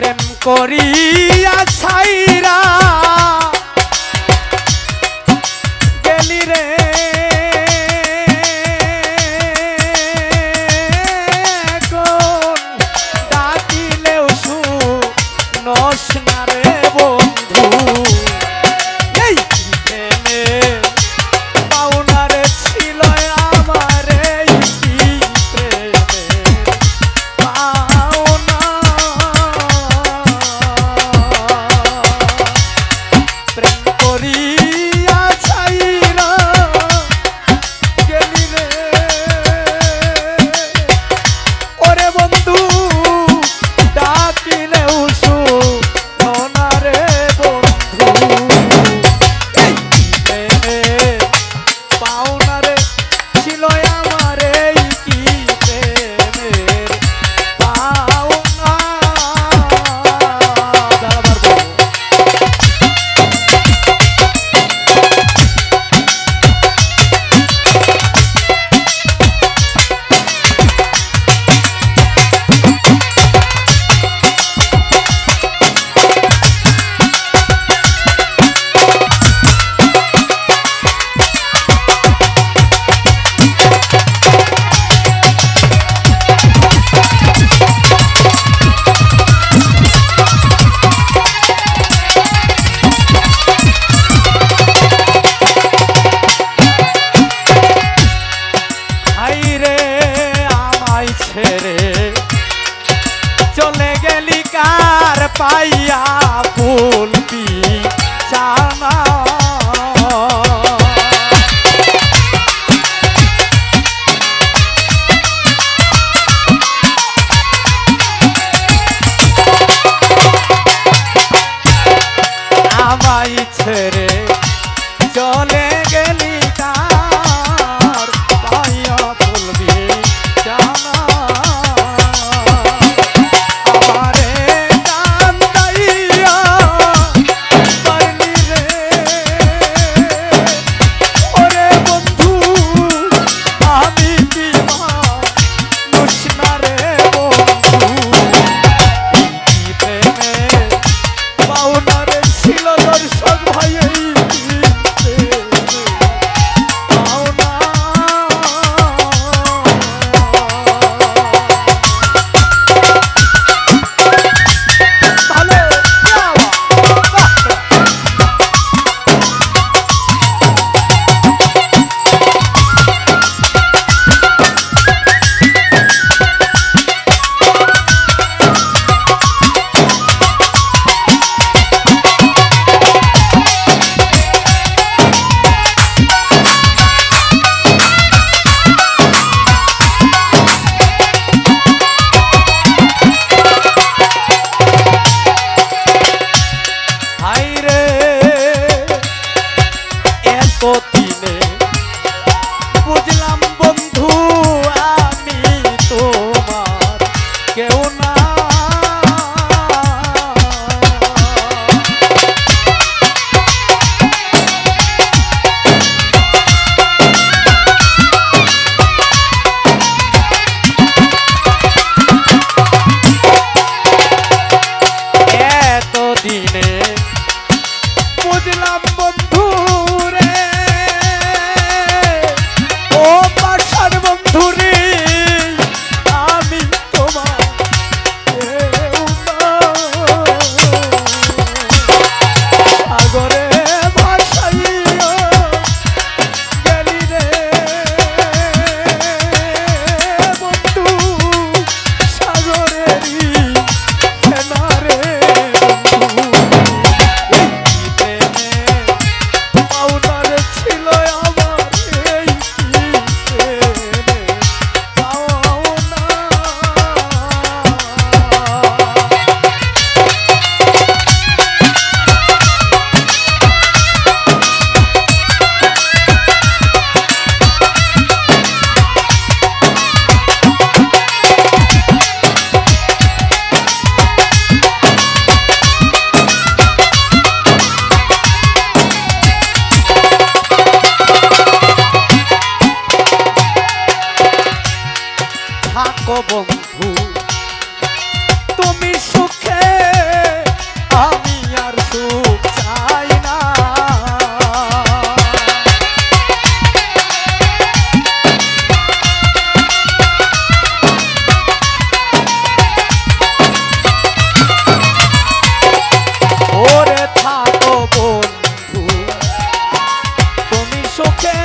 প্রেম করিয়া ছাইরা গেলি রে। ডাকিলেও শু নস রে বন্ধু। পাইয়া ফুল থাকো বন্ধু। তুমি সুখে আমি আর সুখ চাই না। ওরে থাকো বন্ধু। তুমি সুখে